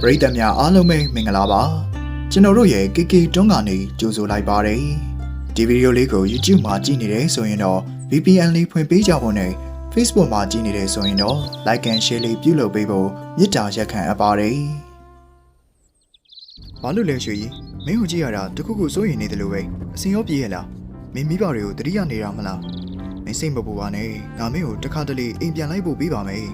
ပရိသတ်များအားလုံးပဲမင်္ဂလာပါကျွန်တော်တို့ရဲ့ KK တွန်းကနေကြိုဆိုလိုက်ပါတယ်ဒီဗီဒီယိုလေးကို YouTube မှာကြည့်နေတယ်ဆိုရင်တော့ VPN လေးဖွင့်ပေးကြဖို့နဲ့ Facebook မှာကြည့်နေတယ်ဆိုရင်တော့ Like and Share လေးပြုလုပ်ပေးဖို့မေတ္တာရက်ခံအပ်ပါတယ်ဘာလို့လဲရွှေကြီးမင်းကိုကြည့်ရတာတခုခုစိုးရိမ်နေတယ်လို့ပဲအစင်ရောပြေးရလားမင်းမိဘတွေကိုတတိယနေတာမလားမင်းစိတ်မပူပါနဲ့ငါမင်းကိုတစ်ခါတလေအိမ်ပြန်လိုက်ဖို့ပြီးပါမယ်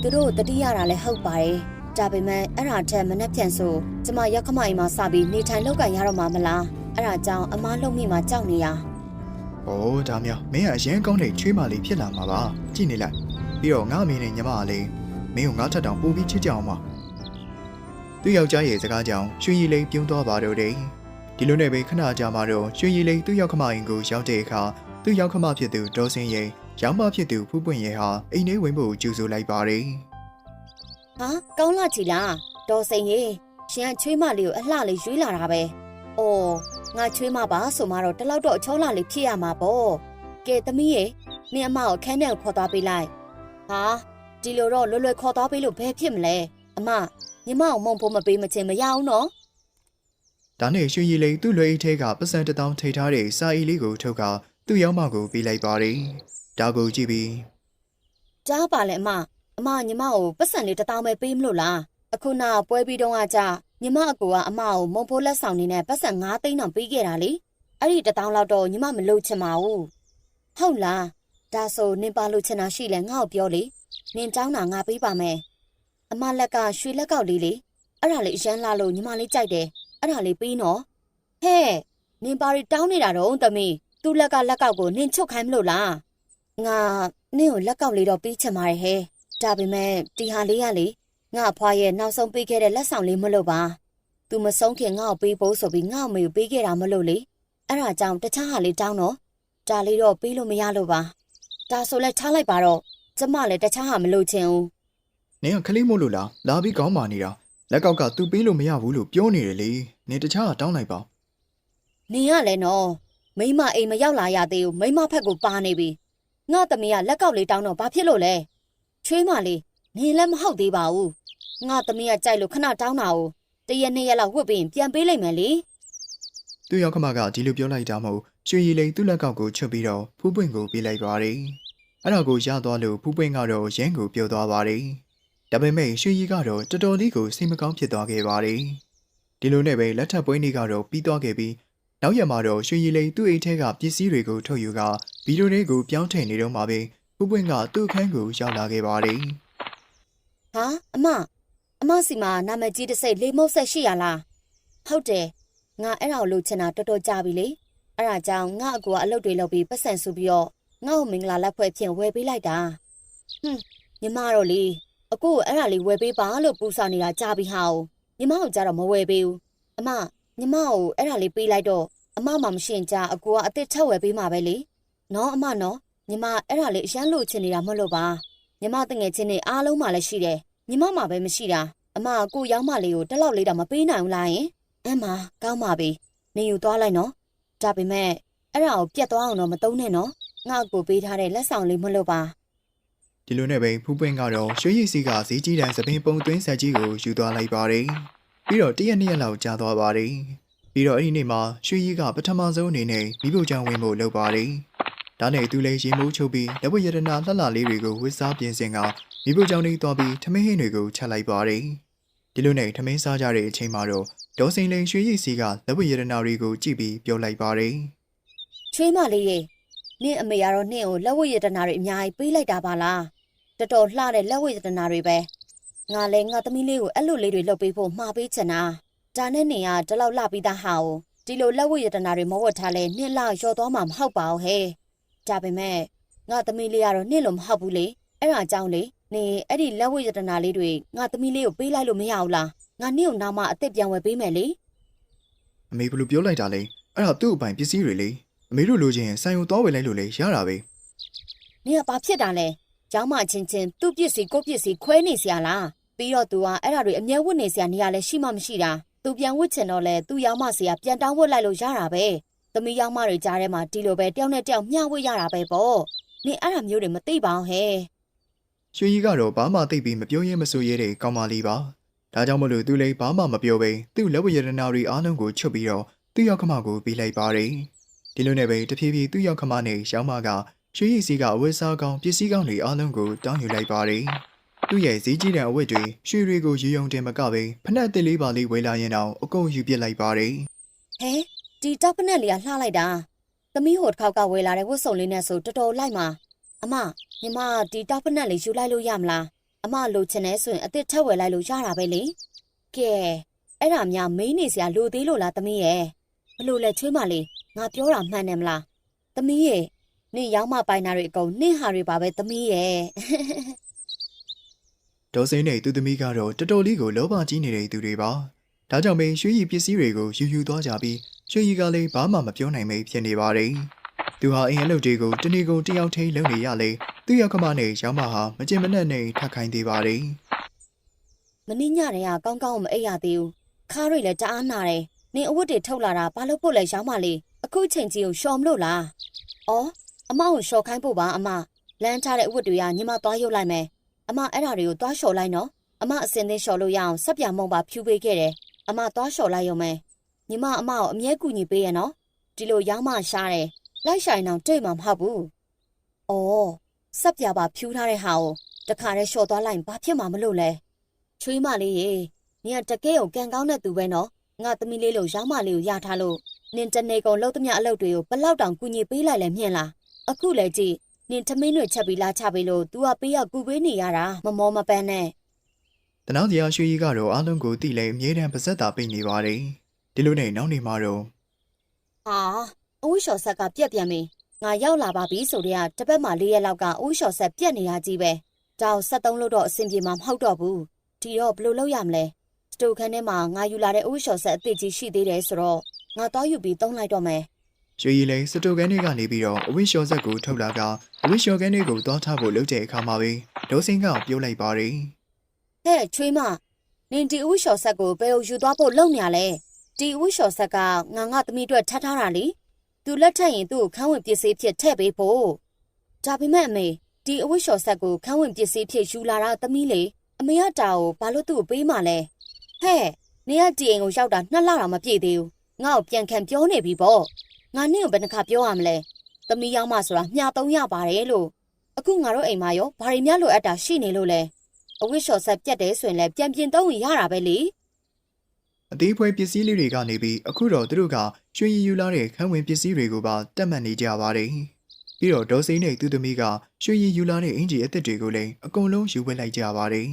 သူတို့တတိရတာလည်းဟုတ်ပါတယ် ဒါပေမဲ့အဲ့ဒါထက်မနှက်ဖြန်ဆိုကျမရက်ခမအိမ်မှာစပြီးနေထိုင်လောက်ကန်ရတော့မှာမလားအဲ့ဒါကြောင့်အမားလုံးမိမှာကြောက်နေရ။အိုးဒါမျိုးမင်းကအရင်ကောင်းတဲ့ချွေးမလေးဖြစ်လာမှာပါ။ကြည့်နေလိုက်။ပြီးတော့ငါအမေနဲ့ညီမကလည်းမင်းကိုငါထက်တောင်ပိုပြီးချစ်ကြအောင်ပါ။သူ့ယောက်ျားရဲ့စကားကြောင့်ရွှေရည်လေးပြုံးသွားပါတော့တယ်။ဒီလိုနဲ့ပဲခဏကြာမှတော့ရွှေရည်လေးသူ့ယောက်ခမအိမ်ကိုရောက်တဲ့အခါသူ့ယောက်ခမဖြစ်သူဒေါ်စင်ရဲ့ရောင်းမဖြစ်သူဖူးပွင့်ရဲ့ဟာအိမ်ထဲဝင်ဖို့ကြိုဆိုလိုက်ပါတယ် ဟာကောင်းလာချီလားဒေါ်စိန်ရေရှင်ကချွေးမလေးကိုအလှလေးရွေးလာတာပဲအော်ငါချွေးမပါဆိုမှတော့တလောက်တော့အချောလှလေးဖြစ်ရမှာပေါ့ကဲသမီးရေနင်အမကိုအခန်းထဲကိုခေါ်သွားပေးလိုက်ဟာဒီလိုတော့လွယ်လွယ်ခေါ်သွားပေးလို့ဘယ်ဖြစ်မလဲအမညီမအောင်မုံဖို့မပေးမချင်းမရအောင်နော်။ဒါနဲ့ရွှေရည်လေးသူ့လွယ်အိတ်ထဲကပတ်စံတစ်တောင်းထိထားတဲ့စာအီလေးကိုထုတ်ကသူ့ယောက်မကိုပေးလိုက်ပါတယ်။ဒါကိုကြည့်ပြီးကြားပါလေအမ အမညီမကိုပတ်စံလေးတစ်တောင်းပဲပေးမလို့လားအခုနောက်ပွဲပြီးတော့ကကြာညီမအကူကအမကိုမုံဖိုးလက်ဆောင်နေနဲ့ပတ်စံ9သိန်းတောင်ပေးခဲ့တာလေအဲ့ဒီတစ်တောင်းလောက်တော့ညီမမလုပ်ချင်ပါဘူးဟုတ်လားဒါဆိုနင်ပါလို့ချင်တာရှိလဲငါ့ကိုပြောလေနင်တောင်းတာငါပေးပါမယ်အမလက်ကရွှေလက်ကောက်လေးလေအဲ့ဒါလေးအရန်လာလို့ညီမလေးကြိုက်တယ်အဲ့ဒါလေးပေးနော်ဟဲ့နင်ပါရီတောင်းနေတာတော့သမီးသူ့လက်ကလက်ကောက်ကိုနင်ချုပ်ခိုင်းမလို့လားငါနင့်ကိုလက်ကောက်လေးတော့ပေးချင်ပါတယ်ဟဲ့ ဒါပေမဲ့ဒီဟာလေးကလေငါအဖွားရဲ့နောက်ဆုံးပေးခဲ့တဲ့လက်ဆောင်လေးမလို့ပါ။ तू မဆုံးခင်ငါ့ကိုပေးဖို့ဆိုပြီးငါ့အမေကိုပေးခဲ့တာမလို့လေအဲ့ဒါကြောင့်တခြားဟာလေးတောင်းတော့ဒါလေးတော့ပေးလို့မရလို့ပါ။ဒါဆိုလဲထားလိုက်ပါတော့ကျမလည်းတခြားဟာမလို့ချင်ဘူးနင်ကခလေးမို့လို့လားလာပြီးကောင်းပါနေတာလက်ကောက်ကသူပေးလို့မရဘူးလို့ပြောနေတယ်လေနင်တခြားကတောင်းလိုက်ပါ။နင်ကလည်းနော်မိမအိမ်မရောက်လာရသေးဘူးမိမဖက်ကိုပါနေပြီ။ငါသမီးကလက်ကောက်လေးတောင်းတော့ဘာဖြစ်လို့လဲ။ ချွေးမလေးနင်လည်းမဟုတ်သေးပါဘူး။ငါသမီးကကြိုက်လို့ခဏတောင်းတာကိုတရက်နှစ်ရက်လောက်ဝတ်ပြီးရင်ပြန်ပေးလိုက်မယ်လေ။သူ့ရောက်ခမကဒီလိုပြောလိုက်တာမဟုတ်ရွှေရည်လိန်သူ့လက်ကောက်ကိုချွတ်ပြီးတော့ဖူးပွင့်ကိုပေးလိုက်ပါတယ်အဲ့ဒါကိုရသွားလို့ဖူးပွင့်ကတော့ရင်းကိုပြောသွားပါတယ်ဒါပေမဲ့ရွှေရည်ကတော့တော်တော်လေးကိုစိတ်မကောင်းဖြစ်သွားခဲ့ပါတယ်ဒီလိုနဲ့ပဲလက်ထပ်ပွဲနေ့ကတော့ပြီးသွားခဲ့ပြီးနောက်ရက်မှာတော့ရွှေရည်လိန်သူ့အိမ်ထဲကပစ္စည်းတွေကိုထုတ်ယူကဗီဒီယိုတွေကိုပြောင်းထည့်နေတော့မှပဲ ဖူးပွင့်ကသူ့အခန်းကိုရောက်လာခဲ့ပါတယ်ဟာအမအမစီမှာနာမည်ကြီးတစ်စိတ်လေးမုတ်ဆက်ရှိရလားဟုတ်တယ်ငါအဲ့ဒါကိုလုပ်ချင်တာတော်တော်ကြာပြီလေအဲ့ဒါကြောင့်ငါအကူကအလုပ်တွေလုပ်ပြီးပတ်စံစုပြီးတော့ငါ့ကိုမင်္ဂလာလက်ဖွဲ့ဖြင့်ဝယ်ပေးလိုက်တာဟွန်းညီမတော့လေအကူကအဲ့ဒါလေးဝယ်ပေးပါလို့ပူစာနေတာကြာပြီဟာ哦ညီမကိုကြတော့မဝယ်ပေးဘူးအမညီမကိုအဲ့ဒါလေးပေးလိုက်တော့အမမှမရှိရင်ကြာအကူကအစ်စ်ထက်ဝယ်ပေးမှာပဲလေနော်အမနော် ညီမအဲ့ဒါလေးအရန်လို့ချင်နေတာမဟုတ်လို့ပါညီမတငယ်ချင်းတွေအားလုံးမှလည်းရှိတယ်ညီမမှပဲမရှိတာအမကကိုရောက်မလေးကိုတက်လောက်လေးတော့မပေးနိုင်ဘူးလားယင်အမကောင်းပါပြီနေယူသွားလိုက်နော်ဒါပေမဲ့အဲ့ဒါကိုပြတ်သွားအောင်တော့မသုံးနဲ့နော်ငါ့ကိုပေးထားတဲ့လက်ဆောင်လေးမလို့ပါဒီလိုနဲ့ပဲဖူးပွင့်ကတော့ရွှေရည်စီကဈေးကြီးတန်းသပင်းပုံသွင်းဆက်ကြီးကိုယူသွားလိုက်ပါတယ်ပြီးတော့တရက်နှစ်ရက်လောက်ကြာသွားပါတယ်ပြီးတော့အဲ့ဒီနေ့မှာရွှေရည်ကပထမဆုံးအနေနဲ့မိဖို့ချောင်းဝင်ဖို့လုပ်ပါတယ် ဒါနဲ့သူလည်းရင်မိုးချုပ်ပြီးလက်ဝတ်ရတနာလှလှလေးတွေကိုဝစ်စားပြင်ဆင်ကမိဖို့ချောင်းလေးသွားပြီးထမင်းဟင်းတွေကိုချက်လိုက်ပါတယ်ဒီလိုနဲ့ထမင်းစားကြတဲ့အချိန်မှာတော့ဒေါ်စိန်လိန်ရွှေရည်စီကလက်ဝတ်ရတနာတွေကိုကြည့်ပြီးပြောလိုက်ပါတယ်ချွေးမလေးရေနင့်အမေကတော့နင့်ကိုလက်ဝတ်ရတနာတွေအများကြီးပေးလိုက်တာပါလားတော်တော်လှတဲ့လက်ဝတ်ရတနာတွေပဲငါလည်းငါသမီးလေးကိုအဲ့လိုလေးတွေလုပ်ပေးဖို့မှာပေးချင်တာဒါနဲ့နင်ကဒီလောက်လှပြီးသားဟာကိုဒီလိုလက်ဝတ်ရတနာတွေမဝတ်ထားလဲနင့်လှရော်သွားမှာမဟုတ်ပါဘူးဟဲ့ ဒါပေမဲ့ငါသမီးလေးကတော့နှင့်လို့မဟုတ်ဘူးလေအဲ့ဒါအကြောင်းလေနင်အဲ့ဒီလက်ဝတ်ရတနာလေးတွေငါသမီးလေးကိုပေးလိုက်လို့မရဘူးလားငါနှင့်ကိုနောက်မှအစ်စ်ပြန်ဝယ်ပေးမယ်လေအမေဘလို့ပြောလိုက်တာလဲအဲ့ဒါသူ့အပိုင်ပစ္စည်းတွေလေအမေတို့လိုချင်ဆန်ယုံသွားဝယ်လိုက်လို့လေရတာပဲနင်ကဘာဖြစ်တာလဲကျောင်းမချင်းချင်းသူ့ပစ္စည်းကိုပစ္စည်းခွဲနေစရာလားပြီးတော့ तू ကအဲ့ဒါတွေအမြဲဝတ်နေစရာနေရာလဲရှိမှမရှိတာ तू ပြန်ဝတ်ချင်တော့လဲ तू ရောင်းမစရာပြန်တောင်းဝတ်လိုက်လို့ရတာပဲ သမီးရောက်မတွေကြားထဲမှာဒီလိုပဲတယောက်နဲ့တယောက်မျှဝတ်ရတာပဲပေါ့နေအဲ့ဒါမျိုးတွေမသိပါဘူးဟဲ့ရွှေကြီးကတော့ဘာမှသိပြီးမပြောရဲမဆိုရဲတဲ့ကောင်းမလေးပါဒါကြောင့်မလို့သူလည်းဘာမှမပြောဘဲသူ့လက်ဝရတနာတွေအားလုံးကိုချွတ်ပြီးတော့သူ့ရောက်ခမကိုပေးလိုက်ပါတယ်။ဒီလိုနဲ့ပဲတဖြည်းဖြည်းသူ့ရောက်ခမနဲ့ရောင်းမကရွှေရည်စီကအဝတ်စားကောင်းပစ္စည်းကောင်းတွေအားလုံးကိုတောင်းယူလိုက်ပါတယ်။သူ့ရဲ့ဈေးကြီးတဲ့အဝတ်တွေရွှေတွေကိုယူယုံတင်မကပဲဖက်နှက်အစ်စ်လေးပါလေးဝေလာရင်တော့အကုန်ယူပစ်လိုက်ပါတယ်ဟဲ ဒီတပ်ပနက်လေးကလှလိုက်တာသမီးဟိုတစ်ခေါက်ကဝယ်လာတဲ့ဝတ်စုံလေးနဲ့ဆိုတော်တော်လိုက်မှာအမညီမဒီတပ်ပနက်လေးယူလိုက်လို့ရမလားအမလိုချင်နေဆိုရင်အစ်စ်ထက်ဝယ်လိုက်လို့ရတာပဲလေကဲအဲ့ဒါများမင်းနေစရာလိုသေးလို့လားသမီးရဲ့ဘလို့လဲချွေးမလေးငါပြောတာမှန်တယ်မလားသမီးရဲ့နင့်ရောက်မပိုင်တာတွေအကုန်နင့်ဟာတွေပါပဲသမီးရဲ့။ဒေါ်စိန်နဲ့သူ့သမီးကတော့တော်တော်လေးကိုလောဘကြီးနေတဲ့သူတွေပါ။ဒါကြောင့်ပဲရွှေရည်ပစ္စည်းတွေကိုယူယူသွားကြပြီး ရွှေရည်ကလည်းဘာမှမပြောနိုင်မိဖြစ်နေပါတယ်။သူဟာအင်အလုပ်တွေကိုတနေ့ကုန်တယောက်ထိလုပ်နေရလေသူ့ရောက်ခမနဲ့ရောင်းမဟာမကျင်မနဲ့နဲ့ထပ်ခိုင်းသေးပါတယ်။မင်းညတည်းကကောင်းကောင်းမအိပ်ရသေးဘူးခါးတွေလည်းတအားနာတယ်နင်အဝတ်တွေထုတ်လာတာဘာလို့ဖို့လဲရောင်းမလေးအခုချိန်ကြီးကိုရှော်မလို့လားအော်အမကိုရှော်ခိုင်းဖို့ပါအမလမ်းထားတဲ့အဝတ်တွေကညီမသွားရုပ်လိုက်မယ်အမအဲ့ဒါတွေကိုသွားလျှော်လိုက်နော်အမအစင်သေးလျှော်လို့ရအောင်ဆက်ပြမုံပါဖြူပေးခဲ့တယ်အမသွားလျှော်လိုက်ရုံပဲ ညီမအမကိုအမြဲကူညီပေးရနော်ဒီလိုရောင်းမရှားတယ်လိုက်ဆိုင်အောင်တွေ့မှာမဟုတ်ဘူးအော်ဆက်ပြပါဖြူထားတဲ့ဟာကိုတခါတည်းလျှော်သွားလိုက်ရင်ဘာဖြစ်မှာမလို့လဲချွေးမလေးရေနင်ကတကယ်ကိုကံကောင်းတဲ့သူပဲနော်ငါသမီးလေးလို့ရောင်းမလေးကိုရထားလို့နင်တနေကုန်လှုပ်သမျှအလုပ်တွေကိုဘလောက်တောင်ကူညီပေးလိုက်လဲမြင်လားအခုလေကြည့်နင်ထမင်းတွေချက်ပြီးလာချပေးလို့ तू ကပေးရကူပေးနေရတာမမောမပန်းနဲ့တနောက်တရားရွှေကြီးကတော့အားလုံးကိုတိလဲအမြဲတမ်းပါဇက်တာပိတ်နေပါတယ်။ ဒီလိုနဲ့နောက်နေမှာတော့ဟာအဝိရှော်ဆက်ကပြက်ပြန်ပြီငါရောက်လာပါပြီဆိုတော့တပတ်မှ၄ရက်လောက်ကအဝိရှော်ဆက်ပြက်နေရကြီးပဲဒါကို73လို့တော့အဆင်ပြေမှာမဟုတ်တော့ဘူးဒီတော့ဘယ်လိုလုပ်ရမလဲစတိုခန်းထဲမှာငါယူလာတဲ့အဝိရှော်ဆက်အသစ်ကြီးရှိသေးတယ်ဆိုတော့ငါတော့ယူပြီးသုံးလိုက်တော့မယ်ရွှေကြီးလည်းစတိုကန်တွေကနေပြီးတော့အဝိရှော်ဆက်ကိုထုတ်လာကအဝိရှော်ကန်တွေကိုသွားထားဖို့လုပ်တဲ့အခါမှာပဲဒေါ်စင်ကပြောလိုက်ပါတယ်ဟဲ့ချွေးမနင်ဒီဥလျှော်ဆက်ကိုဘယ်ကိုယူသွားဖို့လုပ်နေရလဲ ဒီဥလျှော်ဆက်ကငါငါသမီးအတွက်ထပ်ထားတာလေသူလက်ထက်ရင်သူ့ကိုခန်းဝင်ပစ္စည်းဖြစ်ထည့်ပေးဖို့ဒါပေမဲ့အမေဒီအဝိလျှော်ဆက်ကိုခန်းဝင်ပစ္စည်းဖြစ်ယူလာတာသမီးလေအမေကတာကိုဘာလို့သူ့ကိုပေးမှလဲဟဲ့နေရဒီအိမ်ကိုရောက်တာနှစ်လတော့မပြည့်သေးဘူးငါ့ကိုပြန်ခံပြောနေပြီပေါ့ငါနင့်ကိုဘယ်နှခါပြောရမလဲသမီးရောက်မှဆိုတာမျှသုံးရပါတယ်လို့အခုငါတို့အိမ်မှာရောဘာတွေများလိုအပ်တာရှိနေလို့လဲအဝိရှော်ဆက်ပြတ်တယ်ဆိုရင်လည်းပြန်ပြင်သုံးရင်ရတာပဲလေ အသေးဖွဲပစ္စည်းလေးတွေကနေပြီးအခုတော့သူတို့ကရွှေရည်ယူလာတဲ့ခန်းဝင်ပစ္စည်းတွေကိုပါတက်မှတ်နေကြပါတယ်ပြီးတော့ဒေါ်စိန်နဲ့သူ့သမီးကရွှေရည်ယူလာတဲ့အင်ဂျီအသစ်တွေကိုလည်းအကုန်လုံးယူဝဲလိုက်ကြပါတယ်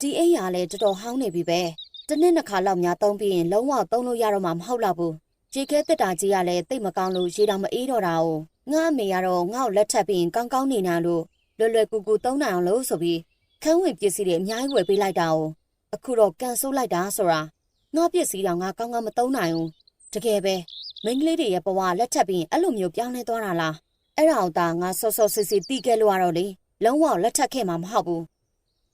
ဒီအိမ်ရလည်းတော်တော်ဟောင်းနေပြီပဲတစ်နှစ်နှစ်ခါလောက်များသုံးပြီးရင်လုံးဝသုံးလို့ရတော့မှမဟုတ်တော့ဘူးခြေခဲတက်တာကြီးကလည်းတိတ်မကောင်းလို့ရေတောင်မအေးတော့တာ哦ငါအမေကတော့ငါ့ကိုလက်ထပ်ပြီးရင်ကောင်းကောင်းနေနိုင်လို့လွယ်လွယ်ကူကူသုံးနိုင်အောင်လို့ဆိုပြီးခန်းဝင်ပစ္စည်းတွေအများကြီးဝယ်ပေးလိုက်တာ哦အခုတော့ကန်ဆိုးလိုက်တာဆိုတာ ငါပစ္စည်းတော့ငါကောင်းကောင်းမသုံးနိုင်ဘူးတကယ်ပဲမိန်းကလေးတွေရဲ့ဘဝလက်ထပ်ပြီးရင်အဲ့လိုမျိုးပြောင်းလဲသွားတာလားအဲ့ဒါအောင်သာငါစောစောစစ်စစ်တီးခဲ့လို့ရတော့လေလုံးဝလက်ထပ်ခဲ့မှာမဟုတ်ဘူး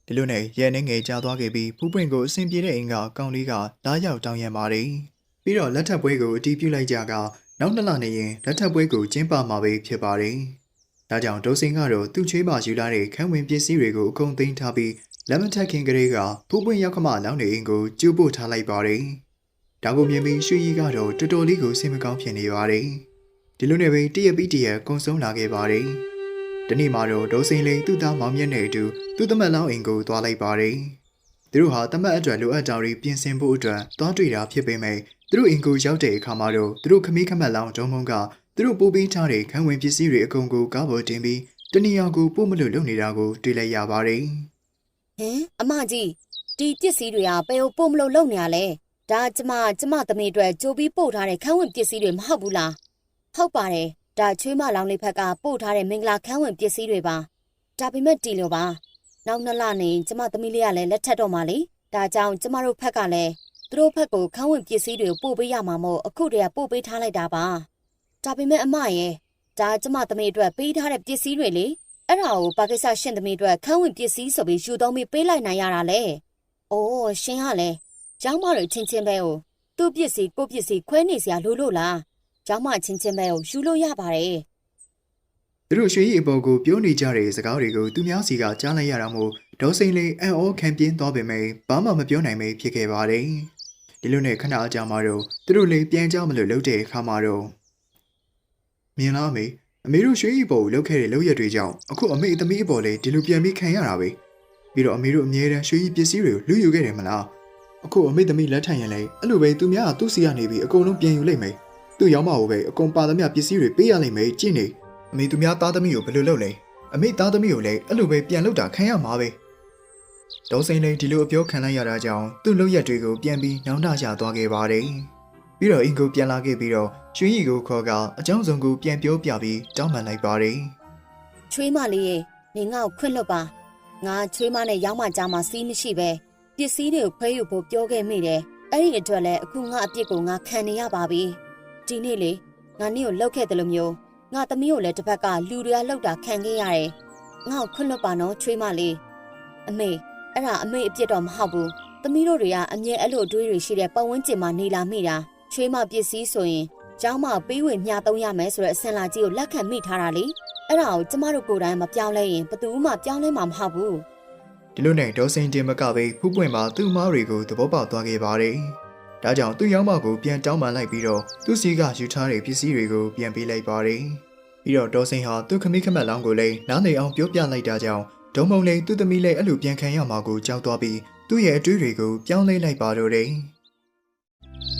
ဒီလိုနဲ့ရဲနှင်းငယ်ကြားသွားခဲ့ပြီးဖူးပွင့်ကိုအဆင်ပြေတဲ့အိမ်ကကောင်းလေးကလာရောက်တောင်းရန်ပါတယ်ပြီးတော့လက်ထပ်ပွဲကိုအတီးပြုတ်လိုက်ကြကနောက်နှစ်လနေရင်လက်ထပ်ပွဲကိုကျင်းပမှာပဲဖြစ်ပါတယ်ဒါကြောင့်ဒေါ်စင်ကတော့သူ့ချွေးပါယူလာတဲ့ခန်းဝင်ပစ္စည်းတွေကိုအကုန်သိမ်းထားပြီး လက်မထက်ခင်ကလေးကဖူးပွင့်ရောက်ခမလောင်းနေအိမ်ကိုကျူးပို့ထားလိုက်ပါတယ်ဒါကိုမြင်ပြီးရွှေကြီးကတော့တော်တော်လေးကိုစိတ်မကောင်းဖြစ်နေပါတယ်ဒီလိုနဲ့ပဲတရက်ပြီးတရက်ကုံဆုံးလာခဲ့ပါတယ်ဒီနေ့မှာတော့ဒေါ်စိန်လေးသူ့သားမောင်မြတ်နဲ့အတူသူ့သမက်လောင်းအိမ်ကိုသွားလိုက်ပါတယ်။သူတို့ဟာသမက်အတွက်လိုအပ်တာတွေပြင်ဆင်ဖို့အတွက်သွားတွေ့တာဖြစ်ပေမဲ့သူတို့အိမ်ကိုရောက်တဲ့အခါမှာတော့သူတို့ခမီးခမက်လောင်းဒုံမုံကသူတို့ပို့ပေးထားတဲ့ခံဝင်ပစ္စည်းတွေအကုန်ကိုကားပေါ်တင်ပြီးတနေရာကိုပို့မလို့လုပ်နေတာကိုတွေ့လိုက်ရပါတယ် ဟင်အမကြီးဒီပစ္စည်းတွေကဘယ်ကိုပို့မလို့လုပ်နေရလဲဒါကျမကျမသမီးအတွက်ကြိုပြီးပို့ထားတဲ့ခန်းဝင်ပစ္စည်းတွေမဟုတ်ဘူးလားဟုတ်ပါတယ်ဒါချွေးမလောင်လေးဖက်ကပို့ထားတဲ့မင်္ဂလာခန်းဝင်ပစ္စည်းတွေပါဒါပေမဲ့တီလို့ပါနောက်နှစ်လနေကျမသမီးလေးကလည်းလက်ထပ်တော့မှလေဒါကြောင့်ကျမတို့ဖက်ကလည်းသူတို့ဖက်ကိုခန်းဝင်ပစ္စည်းတွေကိုပို့ပေးရမှာမို့အခုတည်းကပို့ပေးထားလိုက်တာပါဒါပေမဲ့အမရဲ့ဒါကျမသမီးအတွက်ပေးထားတဲ့ပစ္စည်းတွေလေ အဲ့ဒါကိုပါကိစ္စရှင်သမီးအတွက်ခန်းဝင်ပစ္စည်းဆိုပြီးယူသုံးပြီးပေးလိုက်နိုင်ရတာလေ။အိုးရှင်ကလည်းကျောင်းမတွေချင်းချင်းပဲကိုသူ့ပစ္စည်းကိုယ့်ပစ္စည်းခွဲနေစရာလိုလို့လား။ကျောင်းမချင်းချင်းပဲကိုယူလို့ရပါတယ်သူတို့ရွှေရည်အပေါ်ကိုပြောနေကြတဲ့စကားတွေကိုသူများစီကကြားလိုက်ရတာမို့ဒေါ်စိန်လေးအံ့ဩခံပြင်းသွားပေမဲ့ဘာမှမပြောနိုင်ပဲဖြစ်ခဲ့ပါတယ်ဒီလိုနဲ့ခဏအကြာမှတော့သူတို့လေးပြန်ကြမလို့လှုပ်တဲ့အခါမှာတော့မြင်လားအမေ အမေတို့ရွှေရည်ပေါ်ကိုလှုပ်ခဲ့တဲ့လှုပ်ရက်တွေကြောင့်အခုအမေသမီးအပေါ်လေးဒီလိုပြန်ပြီးခံရတာပဲပြီးတော့အမေတို့အမြဲတမ်းရွှေရည်ပစ္စည်းတွေကိုလူယူခဲ့တယ်မလားအခုအမေသမီးလက်ထပ်ရင်လည်းအဲ့လိုပဲသူများကသူ့စီကနေပြီးအကုန်လုံးပြန်ယူလိုက်မယ်သူ့ရောက်မှကိုပဲအကုန်ပါသမျှပစ္စည်းတွေပေးရလိမ့်မယ်ကြည့်နေအမေသူများသားသမီးကိုဘယ်လိုလုပ်လဲအမေသားသမီးကိုလည်းအဲ့လိုပဲပြန်လုပ်တာခံရမှာပဲဒေါ်စိန်လည်းဒီလိုအပြောခံလိုက်ရတာကြောင့်သူ့လုပ်ရက်တွေကိုပြန်ပြီးနောင်တကြသွားခဲ့ပါတယ် ပြီးတော့အင်ကိုပြန်လာခဲ့ပြီးတော့ရွှေရီကိုခေါ်ကအကြောင်းစုံကိုပြန်ပြောပြပြီးတောင်းပန်လိုက်ပါတယ်ချွေးမလေးရေနေငါ့ကိုခွင့်လွတ်ပါငါချွေးမနဲ့ရောက်မှကြားမှစီးမရှိပဲပစ္စည်းတွေကိုခွဲယူဖို့ပြောခဲ့မိတယ်အဲ့ဒီအတွက်လည်းအခုငါအပြစ်ကိုငါခံနေရပါပြီဒီနေ့လေငါနေ့ကိုလှုပ်ခဲ့တယ်လို့မျိုးငါသမီးကိုလည်းတစ်ဖက်ကလူတွေကလှုပ်တာခံခဲ့ရတယ်ငါ့ကိုခွင့်လွတ်ပါနော်ချွေးမလေးအမေအဲ့ဒါအမေအပြစ်တော့မဟုတ်ဘူးသမီးတို့တွေကအမြဲအဲ့လိုအတွေးတွေရှိတဲ့ပတ်ဝန်းကျင်မှာနေလာမိတာ ချွေးမပစ္စည်းဆိုရင်ကျောင်းမှာပေးဝင်မျှသုံးရမယ်ဆိုတဲ့အစင်လာကြီးကိုလက်ခံမိထားတာလေအဲ့ဒါကိုကျမတို့ကိုယ်တိုင်မပြောင်းလဲရင်ဘယ်သူမှပြောင်းလဲမှာမဟုတ်ဘူးဒီလိုနဲ့ဒေါ်စိန်တင်မကပဲဖူးပွင့်မှာသူ့မားတွေကိုသဘောပေါက်သွားခဲ့ပါတယ်ဒါကြောင့်သူ့ရောက်မှကိုပြန်တောင်းပန်လိုက်ပြီးတော့သူ့စီကယူထားတဲ့ပစ္စည်းတွေကိုပြန်ပေးလိုက်ပါတယ်ပြီးတော့ဒေါ်စိန်ဟာသူ့ခမိခမက်လောင်းကိုလည်းနားနေအောင်ပြောပြလိုက်တာကြောင့်ဒုံမုံလေးသူ့သမီးလေးအဲ့လိုပြန်ခံရမှာကိုကြောက်သွားပြီးသူ့ရဲ့အတွေ့တွေကိုပြောင်းလဲလိုက်ပါတော့တယ်